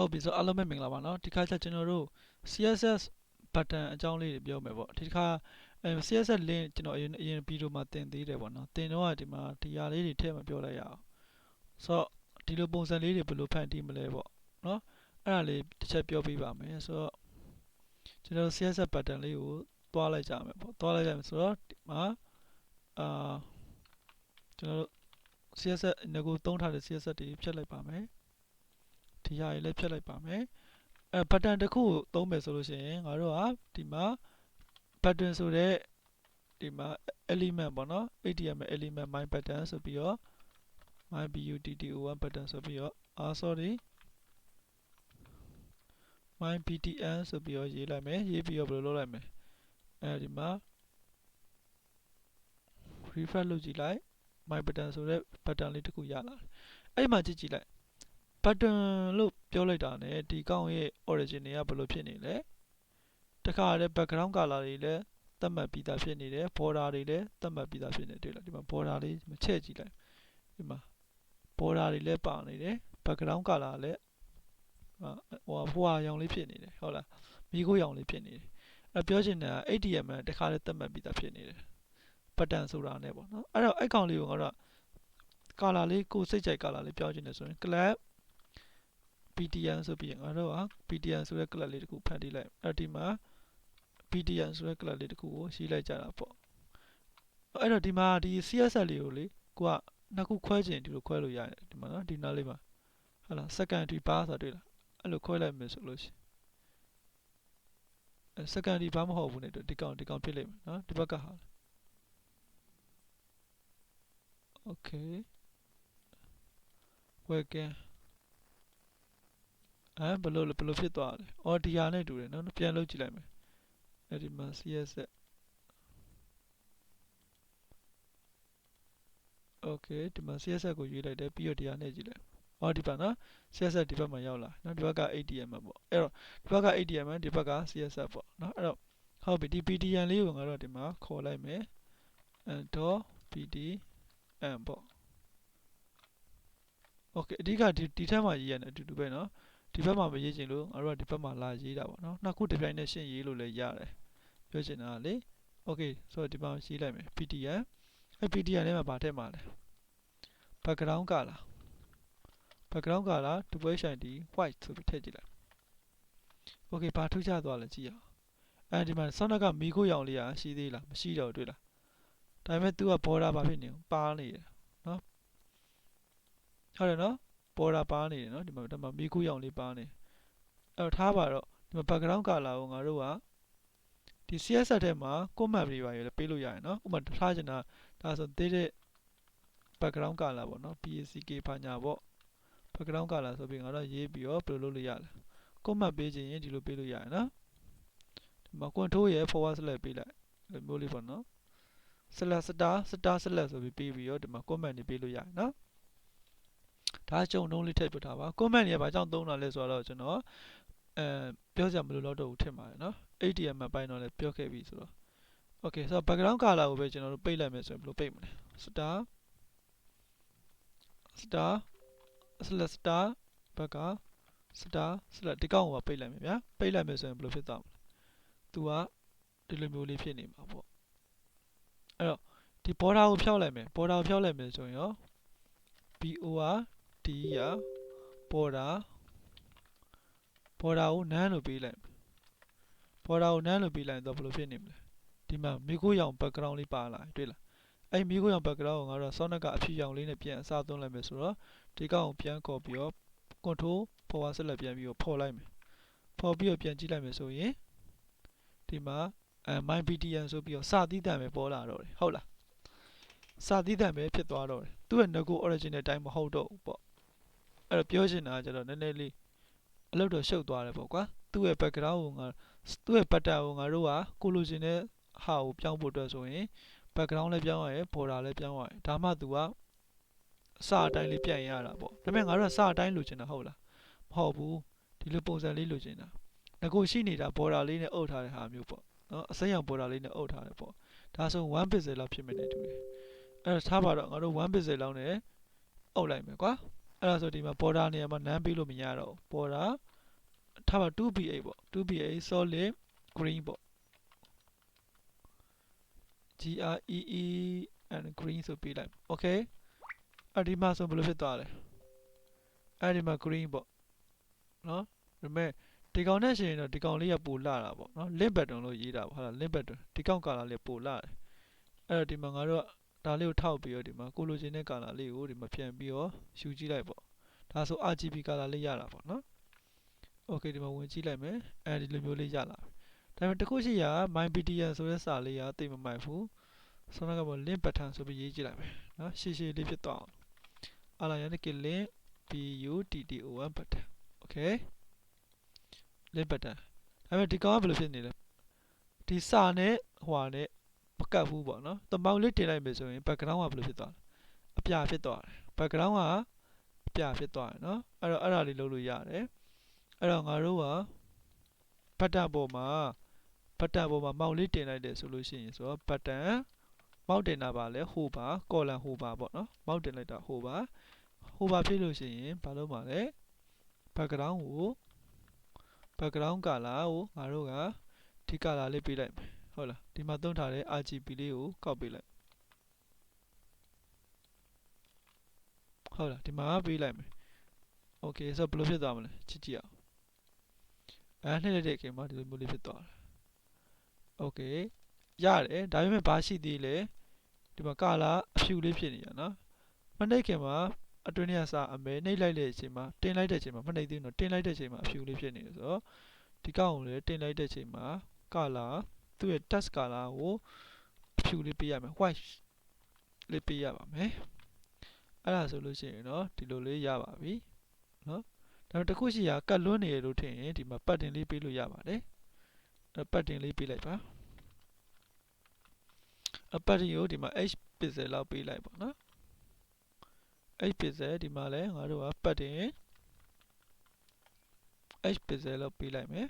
ဟုတ်ပြီဆိုအားလုံးပဲမင်္ဂလာပါနော်ဒီခါကျကျွန်တော်တို့ CSS button အကြောင်းလေးတွေပြောမယ်ပေါ့ဒီခါ CSS link ကျွန်တော်အရင်အရင်ဗီဒီယိုမှာတင်သေးတယ်ပေါ့နော်တင်တော့ဒီမှာဒီဟာလေးတွေထည့်မပြောလိုက်ရအောင်ဆိုတော့ဒီလိုပုံစံလေးတွေဘယ်လိုဖန်တီးမလဲပေါ့နော်အဲ့ဒါလေးတစ်ချက်ပြောပြပါမယ်ဆိုတော့ကျွန်တော် CSS button လေးကိုတွားလိုက်ကြမယ်ပေါ့တွားလိုက်ကြမယ်ဆိုတော့ဒီမှာအာကျွန်တော်တို့ CSS ငကိုသုံးထားတဲ့ CSS တွေဖြတ်လိုက်ပါမယ် ဒီဟာကြီးလည်းဖြတ်လိုက်ပါမယ်အဲ button တစ်ခုကိုသုံးမယ်ဆိုလို့ရှိရင်ငါတို့ကဒီမှာ button ဆိုတဲ့ဒီမှာ element ပေါ့နော် HTML element my button ဆိုပြီးတော့ my button button ဆိုပြီးတော့အာ sorry my btn ဆိုပြီးတော့ရေးလိုက်မယ်ရေးပြီးတော့ဘယ်လိုလုပ်လိုက်မလဲအဲဒီမှာ refresh လုပ်ကြည့်လိုက် my button ဆိုတဲ့ button လေးတစ်ခုရလာတယ်အဲ့မှာကြည့်ကြည့်လိုက် button လို့ပြောလိုက်တာ ਨੇ ဒီကောင့်ရဲ့ origin တွေကဘယ်လိုဖြစ်နေလဲတခါတည်း background color တွေလည်းသတ်မှတ်ပြီးသားဖြစ်နေတယ် border တွေလည်းသတ်မှတ်ပြီးသားဖြစ်နေတွေ့လားဒီမှာ border လေးမချဲ့ကြည့်လိုက်ဒီမှာ border တွေလည်းပါနေတယ် background color လည်းဟိုဟိုဟာရောင်လေးဖြစ်နေတယ်ဟုတ်လားမိခိုးရောင်လေးဖြစ်နေတယ်အဲပြောချင်တာ HTML တခါတည်းသတ်မှတ်ပြီးသားဖြစ်နေတယ် button ဆိုတာ ਨੇ ပေါ့နော်အဲ့တော့အဲ့ကောင်လေးကိုငါတို့ color လေးကိုစိတ်ကြိုက် color လေးပြောချင်တယ်ဆိုရင် class ptn ဆိုပြီးငါတို့က ptn ဆိုတဲ့ class လေးတစ်ခုဖန်တီးလိုက်အဲ့ဒီမှာ ptn ဆိုတဲ့ class လေးတစ်ခုကိုရေးလိုက်ကြတာပေါ့အဲ့တော့ဒီမှာဒီ css လေးကိုလေကိုကနှစ်ခုခွဲချင်ဒီလိုခွဲလို့ရတယ်ဒီမှာနော်ဒီနားလေးမှာဟုတ်လား secondary bar ဆိုတာတွေ့လားအဲ့လိုခွဲလိုက်မယ်ဆိုလို့ရှိရင် secondary bar မဟုတ်ဘူးねဒီကောင်ဒီကောင်ဖြစ်လိမ့်မယ်နော်ဒီဘက်ကဟာ okay webcam အဲဘယ်လိုဘယ်လိုဖြစ်သွားလဲအော်ဒီယာနဲ့တူတယ်နော်ပြန်လုပ်ကြည့်လိုက်မယ်အဲ့ဒီမှာ CS Okay ဒီမှာ CS ကိုရွေးလိုက်တယ်ပြီးတော့ဒီယာနဲ့ကြည့်လိုက်ဟောဒီဘက်နော် CSS ဒီဘက်မှာရောက်လာနော်ဒီဘက်က ATM ပေါ့အဲ့တော့ဒီဘက်က ATM ဒီဘက်က CSS ပေါ့နော်အဲ့တော့ဟုတ်ပြီဒီ PDN လေးကိုငါတို့ဒီမှာခေါ်လိုက်မယ်အဲ .pdn ပေါ့ Okay အဓိကဒီဒီထက်မှရည်ရတယ်အတူတူပဲနော် ဒီဘက်မှာမရေးချင်လို့ငါတို့ကဒီဘက်မှာလာရေးတာပေါ့နော်နှစ်ခုတစ်ပြိုင်နက်ရှင်းရေးလို့လည်းရတယ်ပြောချင်တာလေ okay ဆိုတော့ဒီမှာရေးလိုက်မယ် pdf အဲ pdf ထဲမှာဗာထည့်မှာလဲ background color background color 2.id white ဆိုပြီးထည့်ကြည့်လိုက် okay ဗာထူးခြားသွားလဲကြည့်ရအောင်အဲဒီမှာဆောင်းနှက်ကမီခိုးရောင်လေးอ่ะရှိသေးလားမရှိတော့တွေ့လားဒါပေမဲ့ तू က border ဘာဖြစ်နေပါနေရနော်ဟုတ်တယ်နော် ပေါ်တာပါနေတယ်နော်ဒီမှာဒီမှာမီးကူးရောင်လေးပါနေအဲ့တော့ထားပါတော့ဒီမှာ background color ကိုငါတို့ကဒီ CSS ထဲမှာ comment တွေပါရလည်းပေးလို့ရတယ်နော်ဥပမာထားချင်တာဒါဆိုသေးတဲ့ background color ပေါ့နော် PACK ဘာညာပေါ့ background color ဆိုပြီးငါတို့ရေးပြီးတော့ဘယ်လိုလုပ်လို့ရလဲ comment ပေးခြင်းရင်ဒီလိုပေးလို့ရတယ်နော်ဒီမှာ control ရဲ့ forward slash ပေးလိုက်ဒီမျိုးလေးပေါ့နော် slash star star slash ဆိုပြီးပေးပြီးတော့ဒီမှာ comment တွေပေးလို့ရတယ်နော် ဒါကြုံနှုံးလေးထည့်ပြထားပါ comment တွေဘာကြောင့်သုံးတာလဲဆိုတော့ကျွန်တော်အဲပြောစရာမလိုတော့ဘူးထင်ပါတယ်နော် ATM ပိုင်းတော့လည်းပြောခဲ့ပြီဆိုတော့ okay ဆိုတော့ background color ကိုပဲကျွန်တော်တို့ပိတ်လိုက်မယ်ဆိုရင်ဘယ်လိုပိတ်မလဲ star star slash star ဘက်က star slash ဒီကောင်ကိုပိတ်လိုက်မယ်ဗျာပိတ်လိုက်မယ်ဆိုရင်ဘယ်လိုဖြစ်သွားမလဲ तू ကဒီလိုမျိုးလေးဖြစ်နေမှာပေါ့အဲ့တော့ဒီ border ကိုဖြောက်လိုက်မယ် border ကိုဖြောက်လိုက်မယ်ဆိုရင်ရော BOR D ရ border border ကို none လို့ပေးလိုက် border ကို none လို့ပေးလိုက်တော့ဘယ်လိုဖြစ်နေမလဲဒီမှာမိခိုးရောင် background လေးပါလာတွေ့လားအဲ့မိခိုးရောင် background ကိုငါတို့ Sonic ကအဖြူရောင်လေးနဲ့ပြန်အစားသွင်းလိုက်မယ်ဆိုတော့ဒီကောင်ကိုပြန်ခေါ်ပြီးတော့ control power ဆက်လက်ပြန်ပြီးတော့ဖော်လိုက်မယ်ဖော်ပြီးတော့ပြန်ကြည့်လိုက်မယ်ဆိုရင်ဒီမှာအဲ my btn ဆိုပြီးတော့စသီးတံပဲပေါ်လာတော့တယ်ဟုတ်လားစသီးတံပဲဖြစ်သွားတော့တယ်သူ့ရဲ့ nego original တိုင်းမဟုတ်တော့ဘူးပေါ့ အဲ့တော့ပြောချင်တာကကျတော့နည်းနည်းလေးအလုပ်တော့ရှုပ်သွားတယ်ပေါ့ကွာသူ့ရဲ့ background ကိုငါသူ့ရဲ့ pattern ကိုငါတို့ကကိုလိုချင်တဲ့ဟာကိုပြောင်းဖို့အတွက်ဆိုရင် background လည်းပြောင်းရတယ် border လည်းပြောင်းရတယ်ဒါမှသူကအစအတိုင်းလေးပြန်ရတာပေါ့ဒါပေမဲ့ငါတို့ကစအတိုင်းလိုချင်တာဟုတ်လားမဟုတ်ဘူးဒီလိုပုံစံလေးလိုချင်တာငကိုရှိနေတာ border လေးနဲ့အုပ်ထားတဲ့ဟာမျိုးပေါ့နော်အစိမ်းရောင် border လေးနဲ့အုပ်ထားတယ်ပေါ့ဒါဆို1 pixel လောက်ဖြစ်မယ်နဲ့တူတယ်အဲ့တော့ထားပါတော့ငါတို့1 pixel လောက်နဲ့အုပ်လိုက်မယ်ကွာ အဲ့ဒါဆိုဒီမှာ border နေရာမှာ none ပေးလို့မရတော့ဘူး border ထားပါ 2ba ပေါ့ 2ba solid green ပေါ့ G R E E and green ဆိုပေးလိုက် okay အဲ့ဒီမှာဆိုဘယ်လိုဖြစ်သွားလဲအဲ့ဒီမှာ green ပေါ့နော်ဒါပေမဲ့ဒီကောင်နဲ့ရှင်တော့ဒီကောင်လေးကပိုလာတာပေါ့နော် link button လို့ရေးတာပေါ့ဟုတ်လား link button ဒီကောင် color လေးပိုလာတယ်အဲ့တော့ဒီမှာငါတို့က ဒါလေးကိုထောက်ပြီးတော့ဒီမှာကိုလိုချင်တဲ့ color လေးကိုဒီမှာပြန်ပြီးတော့ယူကြည့်လိုက်ပေါ့ဒါဆို RGB color လေးရတာပေါ့နော် okay ဒီမှာဝင်ကြည့်လိုက်မယ်အဲဒီလိုမျိုးလေးရလာပြီဒါပေမဲ့တစ်ခုရှိရာ mypdn ဆိုတဲ့စာလေးကတိတ်မမိုက်ဘူးဆောင်းကပေါ် link button ဆိုပြီးရေးကြည့်လိုက်မယ်နော်ရှေ့ရှေ့လေးဖြစ်သွားအောင်အလားရတဲ့ link b u t t o n button okay link button ဒါပေမဲ့ဒီကောင်ကဘယ်လိုဖြစ်နေလဲဒီစာနဲ့ဟွာနဲ့ မကတ်ဘူးပေါ့နော်တမောင်လေးတင်လိုက်မယ်ဆိုရင် background ကဘယ်လိုဖြစ်သွားလဲအပြဖြစ်သွားတယ် background ကအပြဖြစ်သွားတယ်နော်အဲ့တော့အဲ့ဒါလေးလုပ်လို့ရတယ်အဲ့တော့ငါတို့ကဘတ်တာပေါ်မှာဘတ်တာပေါ်မှာမောင်လေးတင်လိုက်တယ်ဆိုလို့ရှိရင်ဆိုတော့ဘတ်တန်မောက်တင်တာပါလဲဟိုပါကော်လန်ဟိုပါပေါ့နော်မောက်တင်လိုက်တာဟိုပါဟိုပါဖြစ်လို့ရှိရင်ဘာလို့မှာလဲ background ကို background color ကိုငါတို့ကဒီ color လေးပေးလိုက်မယ် ဟုတ်လားဒီမှာသုံးထားတဲ့ RGB လေးကိုကောက်ပေးလိုက်ဟုတ်လားဒီမှာပေးလိုက်မယ် okay ဆိုတော့ဘယ်လိုဖြစ်သွားမလဲချစ်ကြည့်အောင်အဲနှိမ့်လိုက်တဲ့အချိန်မှာဒီလိုမျိုးလေးဖြစ်သွားတယ် okay ရတယ်ဒါပေမဲ့ဘာရှိသေးလဲဒီမှာ color အဖြူလေးဖြစ်နေရနော်မနှိမ့်ခင်မှာအတွင်းထဲကစာအမဲနှိမ့်လိုက်တဲ့အချိန်မှာတင်လိုက်တဲ့အချိန်မှာမနှိမ့်သေးဘူးနော်တင်လိုက်တဲ့အချိန်မှာအဖြူလေးဖြစ်နေတယ်ဆိုတော့ဒီကောင်ကိုလည်းတင်လိုက်တဲ့အချိန်မှာ color သူ့ရဲ့ text color ကိုအဖြူလေးပေးရမယ် white လေးပေးရပါမယ်အဲ့ဒါဆိုလို့ရှိရင်တော့ဒီလိုလေးရပါပြီနော်ဒါပေမဲ့တစ်ခုရှိရာကတ်လွန်းနေရလို့ထင်ရင်ဒီမှာပတ်တင်လေးပေးလို့ရပါတယ်အဲ့ပတ်တင်လေးပေးလိုက်ပါအပတ်တင်ကိုဒီမှာ h pixel လောက်ပေးလိုက်ပါနော် h pixel ဒီမှာလဲငါတို့ကပတ်တင် h pixel လောက်ပေးလိုက်မယ်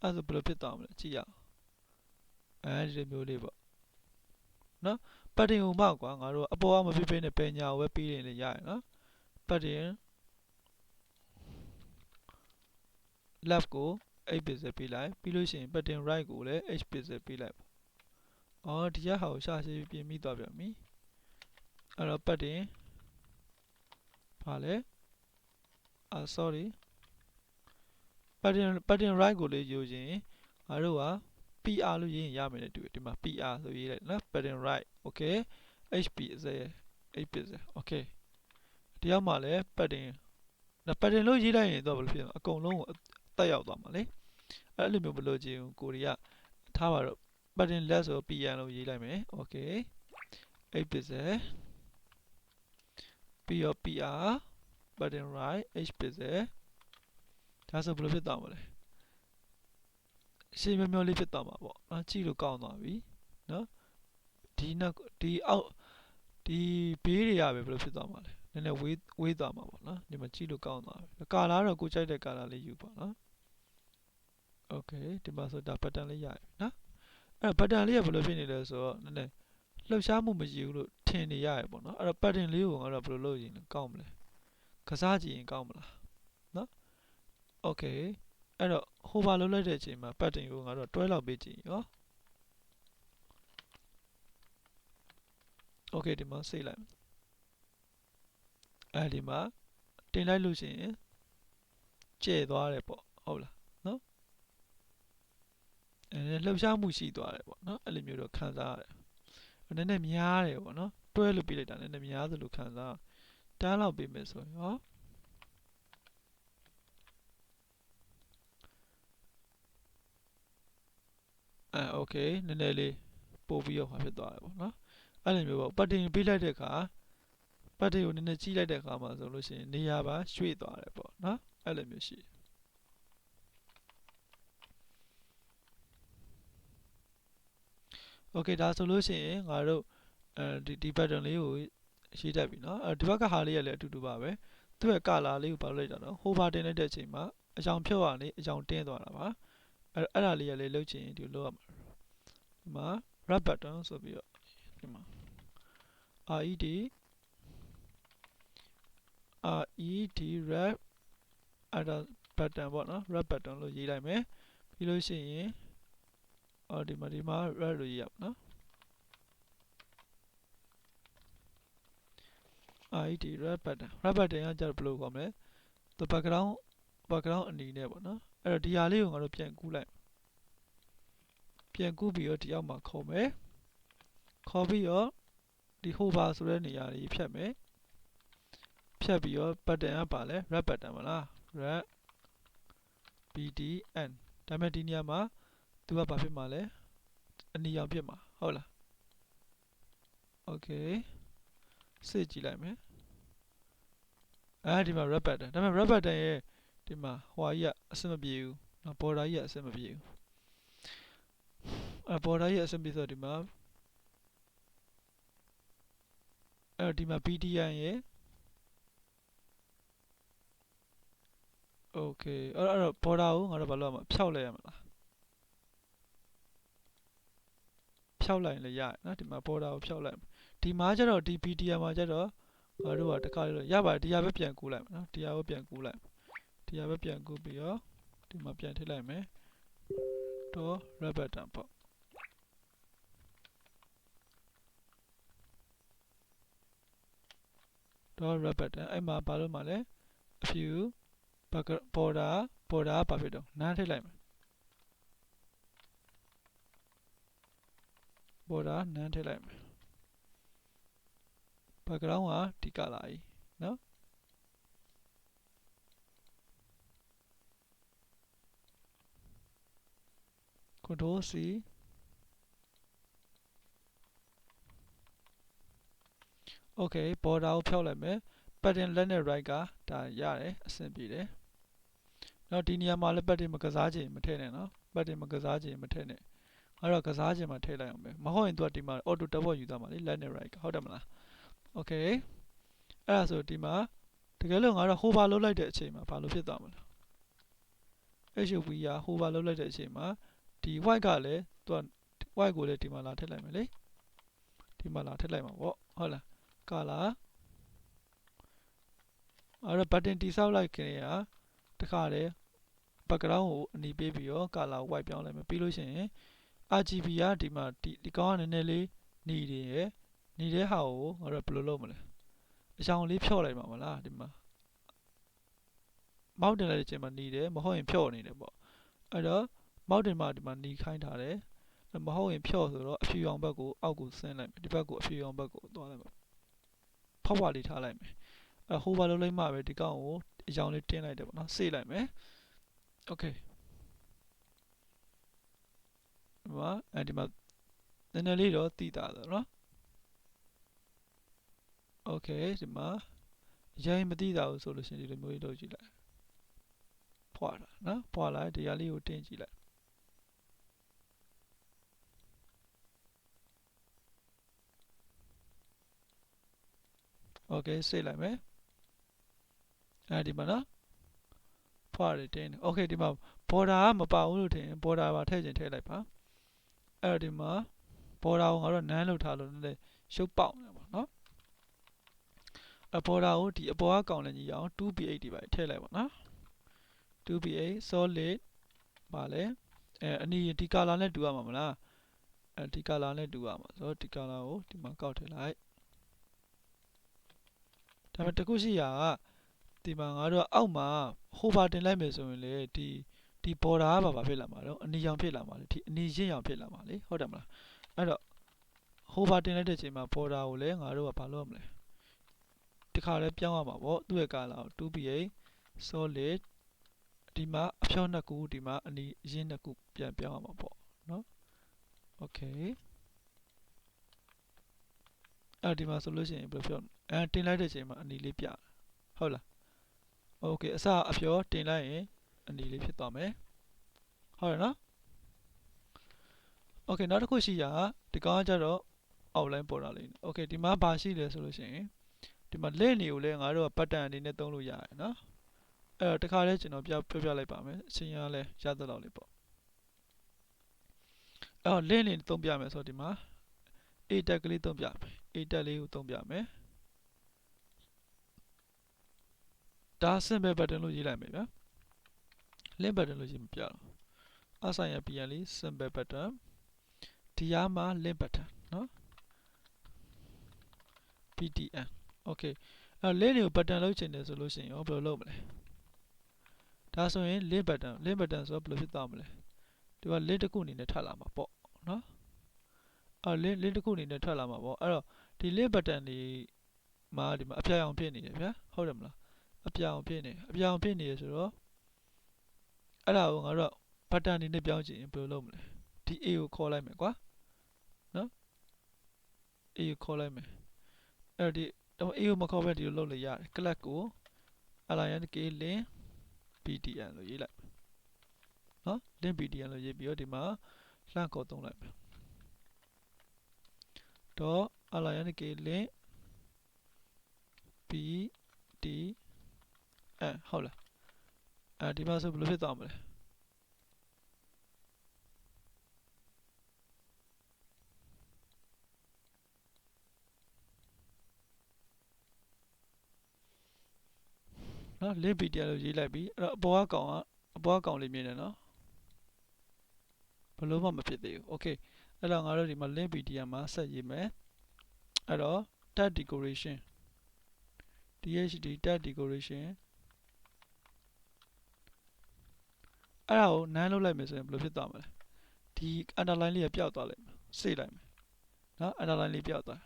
အဲ့ဒါဆိုဘယ်လိုဖြစ်သွားမလဲကြည့်ရအောင် အဲဒီလိုမျိုးလေးပေါ့နော်ပတ်တင်ကိုမှကွာငါတို့အပေါ်ကမဖြစ်ဖြစ်နဲ့ပညာကိုပဲပေးနေလေရတယ်နော်ပတ်တင် left ကို8 pixel ပေးလိုက်ပြီးလို့ရှိရင် button right ကိုလည်း8 pixel ပေးလိုက်ပေါ့။အော်ဒီရဟာကိုရှာရှိပြင်ပြီးသွားပြန်ပြီ။အဲ့တော့ button ဘာလဲအာ sorry button button right ကိုလေးယူခြင်းငါတို့က PR လို့ရေးရင်ရမယ်လေတူတယ်ဒီမှာ PR ဆိုရေးလိုက်နော် button right okay h pixel 8 pixel okay ဒီရောက်မှလည်း button ဒါ button လို့ရေးလိုက်ရင်တော့ဘယ်လိုဖြစ်လဲအကုန်လုံးကိုတက်ရောက်သွားမှာလေအဲ့လိုမျိုးမလို့ချင်းကိုရီးယားထားပါတော့ button left ဆို pn လို့ရေးလိုက်မယ် okay 8 pixel ပြီးတော့ pr button right h pixel ဒါဆိုဘယ်လိုဖြစ်သွားမလဲ ရှင်းမျောမျောလေးဖြစ်သွားမှာပေါ့နော်ကြည့်လို့ကောင်းသွားပြီနော်ဒီနောက်ဒီအောက်ဒီဘေးတွေကပဲဘယ်လိုဖြစ်သွားမှာလဲနည်းနည်းဝေးဝေးသွားမှာပေါ့နော်ဒီမှာကြည့်လို့ကောင်းသွားပြီကာလာတော့ကိုကြိုက်တဲ့ကာလာလေးယူပါနော်โอเคဒီမှာဆိုဒါ pattern လေးရပြီနော်အဲ့ pattern လေးကဘယ်လိုဖြစ်နေလဲဆိုတော့နည်းနည်းလှုပ်ရှားမှုမရှိဘူးလို့ထင်နေရရပေါ့နော်အဲ့တော့ pattern လေးကိုငါတို့ဘယ်လိုလုပ်ရင်ကောင်းမလဲကစားကြည့်ရင်ကောင်းမလားနော်โอเค အဲ့တော့ hover လုပ်လိုက်တဲ့အချိန်မှာ pattern ကိုငါတို့တွဲလောက်ပေးကြည့်နော် okay ဒီမှာစိတ်လိုက်အဲ့ဒီမှာတင်လိုက်လို့ရှိရင်ကျဲ့သွားတယ်ပေါ့ဟုတ်လားနော်အဲလှုပ်ရှားမှုရှိသွားတယ်ပေါ့နော်အဲ့လိုမျိုးတော့ခံစားရတယ်နည်းနည်းများတယ်ပေါ့နော်တွဲလို့ပြလိုက်တာနည်းနည်းများသလိုခံစားတန်းလောက်ပေးမယ်ဆိုရင်ဟော အဲโอเคနည်းနည်းလေးပို့ပြီးတော့ဟောဖြစ်သွားတယ်ပေါ့နော်အဲ့လိုမျိုးပေါ့ပတ်တင်ပေးလိုက်တဲ့အခါပတ်တင်ကိုနည်းနည်းကြီးလိုက်တဲ့အခါမှာဆိုလို့ရှိရင်နေရာပါရွှေ့သွားတယ်ပေါ့နော်အဲ့လိုမျိုးရှိတယ်โอเคဒါဆိုလို့ရှိရင်ငါတို့အဲဒီဒီ pattern လေးကိုရေးတတ်ပြီเนาะအဲဒီဘက်ကဟာလေးရလည်းအတူတူပါပဲသူ့ရဲ့ color လေးကိုဘာလို့လိုက်တာတော့ hover တင်လိုက်တဲ့အချိန်မှာအကြောင်ဖြုတ်ရလေအကြောင်တင်းသွားတာပါ အဲ့အဲ့ဒါလေးရလည်းလုပ်ချင်ဒီလိုလုပ်ရမှာဒီမှာ wrap button ဆိုပြီးတော့ဒီမှာ red R E D wrap အဲ့ဒါ button ပေါ့နော် wrap button လို့ရေးလိုက်မယ်ပြီးလို့ရှိရင်အော်ဒီမှာဒီမှာ wrap လို့ရေးရပါနော် ID wrap button wrap button ကကြတော့ဘယ်လိုခေါ်မလဲသူ background background အနေနဲ့ပေါ့နော် အဲ့တော့ဒီဟာလေးကိုငါတို့ပြန်ကူးလိုက်ပြန်ကူးပြီးတော့ဒီအောက်မှာခေါ်မယ်ခေါ်ပြီးတော့ဒီ hover ဆိုတဲ့နေရာလေးဖြတ်မယ်ဖြတ်ပြီးတော့ button ကပါလဲ wrap button မလား wrap btn ဒါပေမဲ့ဒီနေရာမှာသူကဘာဖြစ်မှာလဲအနီရောင်ဖြစ်မှာဟုတ်လား okay စစ်ကြည့်လိုက်မယ်အဲဒီမှာ wrap button ဒါပေမဲ့ wrap button ရဲ့ ဒီမှာဟွာကြီးကအဆင်မပြေဘူးနော် border ကြီးကအဆင်မပြေဘူးအဲ border ကြီးအဆင်ပြေဆိုတော့ဒီမှာအဲဒီမှာ btn ရဲ့ okay အဲ့တော့အဲ့တော့ border ကိုငါတို့ဘာလုပ်ရမလဲဖြောက်လိုက်ရမလားဖြောက်လိုက်ရင်လည်းရတယ်နော်ဒီမှာ border ကိုဖြောက်လိုက်ဒီမှာကျတော့ဒီ btn မှာကျတော့ငါတို့ကတခါလေးတော့ရပါတယ်ဒီဟာပဲပြန်ကူးလိုက်မယ်နော်ဒီဟာပဲပြန်ကူးလိုက် ဒီဟာပဲပြန်ကူးပြီးတော့ဒီမှာပြန်ထည့်လိုက်မယ်တော့ wrap button ပေါ့တော့ wrap button အဲ့မှာဘာလို့မှလဲ a few border border ကဘာဖြစ်တော့နားထည့်လိုက်မယ် border နန်းထည့်လိုက်မယ် background ကဒီ color ကြီးနော် control C okay border ကိုဖြောက်လိုက်မယ် pattern left နဲ့ right ကဒါရတယ်အဆင်ပြေတယ်နော်ဒီနေရာမှာလည်း pattern မကစားချင်မထည့်နဲ့နော် pattern မကစားချင်မထည့်နဲ့အဲ့တော့ကစားချင်မှထည့်လိုက်အောင်ပဲမဟုတ်ရင်သူကဒီမှာ auto double ယူသွားမှာလေ left နဲ့ right ကဟုတ်တယ်မလား okay အဲ့ဒါဆိုဒီမှာတကယ်လို့ငါတို့ hover လုပ်လိုက်တဲ့အချိန်မှာဘာလို့ဖြစ်သွားမလဲ HUV က hover လုပ်လိုက်တဲ့အချိန်မှာ ဒီ white ကလည်းသူက white ကိုလည်းဒီမှာလာထည့်လိုက်မယ်လေဒီမှာလာထည့်လိုက်မှာပေါ့ဟုတ်လား color အဲ့တော့ button တိဆောက်လိုက်ခင်ရတခါတည်း background ကိုအနီးပေးပြီးတော့ color white ပြောင်းလိုက်မယ်ပြီးလို့ရှိရင် RGB ကဒီမှာဒီဒီကောင်ကနည်းနည်းလေးหนีတယ်ရယ်หนีတဲ့ဟာကိုငါတို့ဘယ်လိုလုပ်မလဲအကြောင်လေးဖြော့လိုက်မှာမလားဒီမှာမောက်တင်လိုက်တဲ့အချိန်မှာหนีတယ်မဟုတ်ရင်ဖြော့နေတယ်ပေါ့အဲ့တော့ မောက်တင်မှာဒီမှာหนีခိုင်းထားတယ်မဟုတ်ရင်ဖြော့ဆိုတော့အဖြူရောင်ဘက်ကိုအောက်ကိုဆင်းလိုက်မယ်ဒီဘက်ကိုအဖြူရောင်ဘက်ကိုသွားလိုက်မယ်ဖောက်ဖွာလေးထားလိုက်မယ်အဲဟိုဘာလုပ်လိုက်မှပဲဒီကောင်ကိုအကြောင်လေးတင်းလိုက်တယ်ပေါ့နော်စေးလိုက်မယ်โอเคဒီမှာအဲဒီမှာနည်းနည်းလေးတော့တည်တာတယ်နော်โอเคဒီမှာရိုင်းမတည်တာဘူးဆိုလို့ရှိရင်ဒီလိုမျိုးလေးလုပ်ကြည့်လိုက်ဖွာတာနော်ဖွာလိုက်ဒီဟာလေးကိုတင်းကြည့်လိုက် okay စိတ်လိုက်မယ်အဲဒီမှာနော်ဖွားတယ်တင်းတယ် okay ဒီမှာ border ကမပါဘူးလို့ထင် border ပါထည့်ချင်ထည့်လိုက်ပါအဲ့တော့ဒီမှာ border ကိုငါတို့ none လောက်ထားလို့နည်းနည်းရှုပ်ပေါက်နေပါနော်အပေါ်တာကိုဒီအပေါ်ကကောင်လည်းညီအောင် 2ph ဒီပါထည့်လိုက်ပါနော် 2ph solid ပါလေအဲအနီဒီကာလာနဲ့တူရမှာမလားအဲဒီကာလာနဲ့တူရမှာဆိုတော့ဒီကာလာကိုဒီမှာကောက်ထည့်လိုက် ဒါပေမဲ့တခုရှိရာကဒီမှာငါတို့အောက်မှာ hover တင်လိုက်မယ်ဆိုရင်လေဒီဒီ border ကဘာဖြစ်လာမှာတော့အနီရောင်ဖြစ်လာမှာလေဒီအနီရင့်ရောင်ဖြစ်လာမှာလေဟုတ်တယ်မလားအဲ့တော့ hover တင်လိုက်တဲ့အချိန်မှာ border ကိုလည်းငါတို့ကဘာလုပ်ရမလဲတခါလဲပြောင်းရမှာပေါ့သူ့ရဲ့ color ကို 2p8 solid ဒီမှာအဖြောနှစ်ခုဒီမှာအနီအရင်းနှစ်ခုပြန်ပြောင်းရမှာပေါ့နော် okay အဲ့ဒီမှာဆိုလို့ရှိရင်ဘယ်လိုပြော အဲတင်လိုက်တဲ့အချိန်မှာအနီလေးပြဟုတ်လား okay အစအဖြောတင်လိုက်ရင်အနီလေးဖြစ်သွားမယ်ဟုတ်ရနော် okay နောက်တစ်ခုရှိရာဒီကောင်ကကြတော့ outline ပေါ်တာလေး okay ဒီမှာဘာရှိလဲဆိုလို့ရှိရင်ဒီမှာ link တွေကိုလည်းငါတို့က pattern အနေနဲ့သုံးလို့ရတယ်နော်အဲ့တော့တခါလဲကျွန်တော်ပြပြပြလိုက်ပါမယ်အချိန်ရလဲရသလောက်လေးပေါ့အဲ့တော့ link တွေသုံးပြမယ်ဆိုတော့ဒီမှာ a tag ကလေးသုံးပြမယ် a tag လေးကိုသုံးပြမယ် ဒါ simple button လို့ရေးလိုက်မယ်ဗျာ link button လို့ရေးမပြတော့အဆိုင်ရပြန်လေး simple button ဒီအားမှာ link button နော် ptn okay အဲ့တော့ link တွေကို button လုပ်ချင်တယ်ဆိုလို့ရှိရင်ရောဘယ်လိုလုပ်မလဲဒါဆိုရင် link button link button ဆိုတော့ဘယ်လိုဖြစ်သွားမလဲဒီက link တစ်ခုအနေနဲ့ထွက်လာမှာပေါ့နော်အဲ့ link link တစ်ခုအနေနဲ့ထွက်လာမှာပေါ့အဲ့တော့ဒီ link button တွေမှာဒီမှာအပြာရောင်ဖြစ်နေတယ်ဗျာဟုတ်တယ်မလား အပြာရောင်ဖြစ်နေအပြာရောင်ဖြစ်နေရဆိုတော့အဲ့ဒါကိုငါတို့က button အနေနဲ့ပြောင်းချင်ရင်ဘယ်လိုလုပ်မလဲဒီ A ကိုခေါ်လိုက်မယ်ကွာနော် A ကိုခေါ်လိုက်မယ်အဲ့တော့ဒီတော့ A ကိုမခေါ်ဘဲဒီလိုလုပ်လို့ရတယ် class ကို alliance link btn လို့ရေးလိုက်မယ်နော် link btn လို့ရေးပြီးတော့ဒီမှာလှန့်ခေါ်သုံးလိုက်မယ်တော့ alliance link btn ဟုတ်လားအဲဒီမှာဆိုဘယ်လိုဖြစ်သွားမလဲနော် link btn လို့ရေးလိုက်ပြီအဲ့တော့အပေါ်ကကောင်ကအပေါ်ကကောင်လေးမြင်တယ်နော်ဘယ်လို့မှမဖြစ်သေးဘူး okay အဲ့တော့ငါတို့ဒီမှာ link btn မှာဆက်ရေးမယ်အဲ့တော့ tag decoration dhd tag decoration အဲ့ဒါကို none လုပ်လိုက်မယ်ဆိုရင်ဘယ်လိုဖြစ်သွားမလဲဒီ underline လေးကပျောက်သွားလိမ့်မယ်စေ့လိုက်မယ်နော် underline လေးပျောက်သွား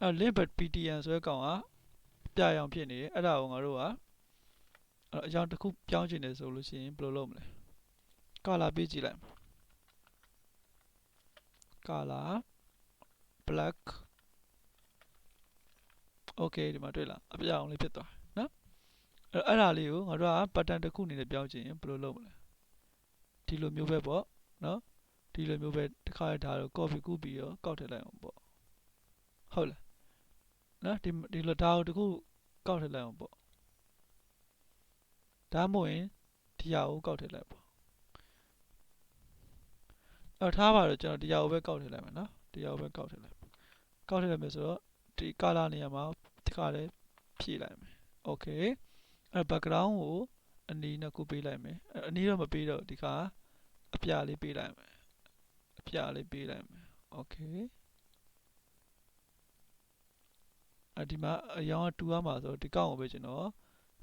အဲ့တော့ link btn ဆိုတဲ့ကောင်ကပြရအောင်ဖြစ်နေတယ်အဲ့ဒါကိုငါတို့ကအဲ့တော့အကြောင်းတစ်ခုပြောင်းချင်တယ်ဆိုလို့ရှိရင်ဘယ်လိုလုပ်မလဲ color ပေးကြည့်လိုက် color black okay ဒီမှာတွေ့လားအပြောင်လေးဖြစ်သွားနော်အဲ့အဲ့ဒါလေးကိုငါတို့က pattern တစ်ခုအနေနဲ့ပြောင်းချင်ရင်ဘယ်လိုလုပ်မလဲ ဒီလိုမျိုးပဲပေါ့နော်ဒီလိုမျိုးပဲတစ်ခါဒါတော့ copy ကူးပြီးတော့ကောက်ထည့်လိုက်အောင်ပေါ့ဟုတ်လားနော်ဒီဒီလိုဒါကိုတစ်ခုကောက်ထည့်လိုက်အောင်ပေါ့ဒါမှမဟုတ်ရင်ဒီဟာကိုကောက်ထည့်လိုက်ပေါ့အဲ့ထားပါတော့ကျွန်တော်ဒီဟာကိုပဲကောက်ထည့်လိုက်မယ်နော်ဒီဟာကိုပဲကောက်ထည့်လိုက်ကောက်ထည့်လိုက်မယ်ဆိုတော့ဒီ color နေရာမှာဒီခါလေးဖြည့်လိုက်မယ် okay အဲ့ background ကို အနီးနှစ်ခုပေးလိုက်မယ်အနီးတော့မပေးတော့ဒီခါအပြလေးပေးလိုက်မယ်အပြလေးပေးလိုက်မယ် okay အဒီမှာအရောင်ကတူရမှာဆိုဒီကောက်ကိုပဲကျွန်တော်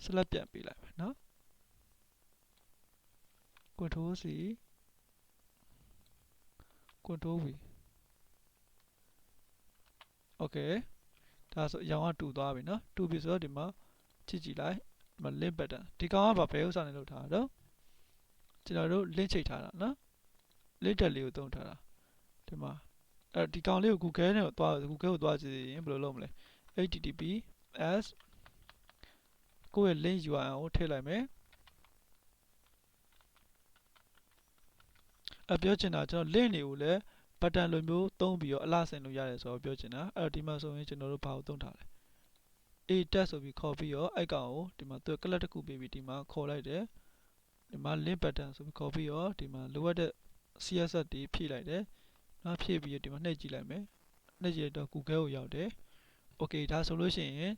select ပြန်ပေးလိုက်မယ်နော် control C control V okay ဒါဆိုအရောင်ကတူသွားပြီနော်တူပြီဆိုတော့ဒီမှာကြည့်ကြည့်လိုက်ဒီမှာ link button ဒီကောင်ကဘာဘယ်ဥစ္စာနဲ့လုပ်ထားတာတော့ကျွန်တော်တို့ link ချိန်ထားတာနော် link တက်လေးကိုသုံးထားတာဒီမှာအဲဒီကောင်လေးကို Google နဲ့သွား Google ကိုသွားကြည့်ရင်ဘယ်လိုလုပ်မလဲ https ကိုယ့်ရဲ့ link URL ကိုထည့်လိုက်မယ်အပြောချင်တာကျွန်တော် link တွေကိုလည်း button လိုမျိုးသုံးပြီးတော့အလှဆင်လို့ရတယ်ဆိုတော့ပြောချင်တာအဲ့တော့ဒီမှာဆိုရင်ကျွန်တော်တို့ဘာကိုသုံးထားလဲ a tag ဆိုပြီးခေါ်ပြီးတော့အဲ့ကောင်ကိုဒီမှာသူကလပ်တစ်ခုပေးပြီးဒီမှာခေါ်လိုက်တယ်ဒီမှာ link button ဆိုပြီးခေါ်ပြီးတော့ဒီမှာလိုအပ်တဲ့ CSS တွေဖြည့်လိုက်တယ်နောက်ဖြည့်ပြီးတော့ဒီမှာနှိပ်ကြည့်လိုက်မယ်နှိပ်ကြည့်တော့ Google ကိုရောက်တယ် okay ဒါဆိုလို့ရှိရင်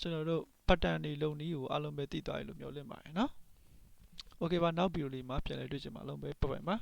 ကျွန်တော်တို့ button တွေလုံနည်းကိုအားလုံးပဲသိသွားပြီလို့မျှော်လင့်ပါတယ်နော် okay ပါနောက်ဗီဒီယိုလေးမှာပြန်လည်တွေ့ကြမှာလုံးပဲပတ်ပတ်ပါ